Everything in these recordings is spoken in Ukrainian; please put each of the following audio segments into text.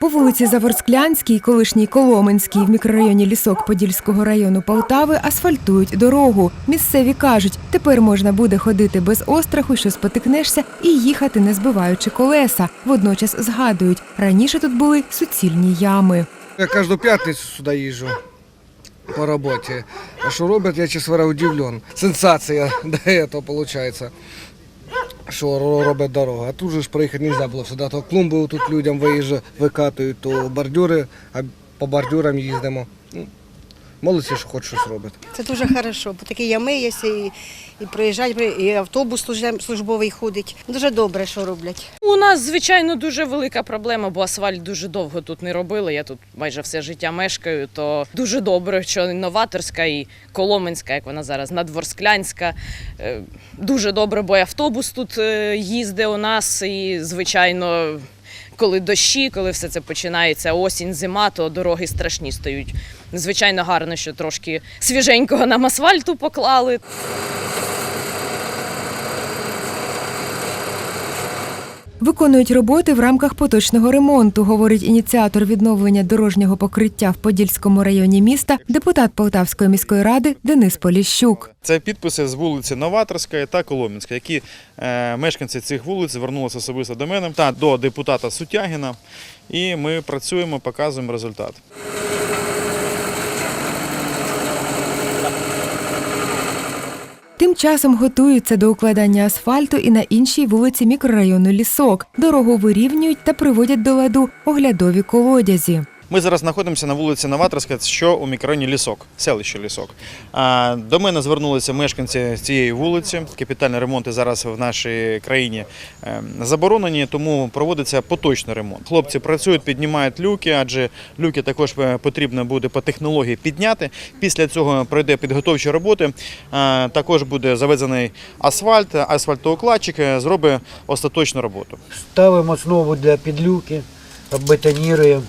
По вулиці Заворсклянській, колишній Коломенській, в мікрорайоні Лісок Подільського району Полтави асфальтують дорогу. Місцеві кажуть, тепер можна буде ходити без остраху, що спотикнешся, і їхати, не збиваючи колеса. Водночас згадують, раніше тут були суцільні ями. Я каждую пятницу сюда езжу по работе. А что робят, я, говоря, удивлен. Сенсация до этого получается. Що робить дорога. А тут же ж проїхати не можна було сюди. То клумби тут людям виїжджають, викатують, то бордюри, а по бордюрам їздимо. Молодці, що хоч щось робить. Це дуже хорошо, бо такі ями є, і, і проїжджають, і автобус служб- службовий ходить. Дуже добре, що роблять. У нас, звичайно, дуже велика проблема, бо асфальт дуже довго тут не робили. Я тут майже все життя мешкаю. То дуже добре, що новаторська і Коломенська, як вона зараз, Надворсклянська. Е, Дуже добре, бо і автобус тут е, їздить у нас, і звичайно. Коли дощі, коли все це починається, осінь, зима, то дороги страшні стають. Звичайно, гарно, що трошки свіженького нам асфальту поклали. Виконують роботи в рамках поточного ремонту, говорить ініціатор відновлення дорожнього покриття в Подільському районі міста, депутат Полтавської міської ради Денис Поліщук. Це підписи з вулиці Новаторської та Коломінська, які е, мешканці цих вулиць звернулися особисто до мене та до депутата Сутягіна. І ми працюємо, показуємо результат. Тим часом готуються до укладання асфальту і на іншій вулиці мікрорайону Лісок. Дорогу вирівнюють та приводять до ладу оглядові колодязі. Ми зараз знаходимося на вулиці Новаторська, що у мікрорайоні Лісок, селище Лісок. До мене звернулися мешканці цієї вулиці. Капітальні ремонти зараз в нашій країні е, заборонені, тому проводиться поточний ремонт. Хлопці працюють, піднімають люки, адже люки також е, потрібно буде по технології підняти. Після цього пройде підготовчі роботи. Також буде завезений асфальт, асфальтоукладчик е, зробить остаточну роботу. Ставимо основу для підлюки, оббетоніруємо,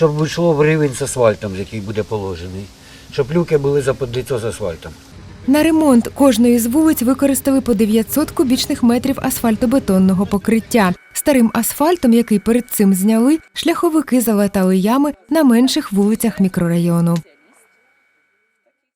щоб вийшло в рівень з асфальтом, який буде положений. Щоб люки були заподліцо з асфальтом. На ремонт кожної з вулиць використали по 900 кубічних метрів асфальтобетонного покриття. Старим асфальтом, який перед цим зняли, шляховики залатали ями на менших вулицях мікрорайону.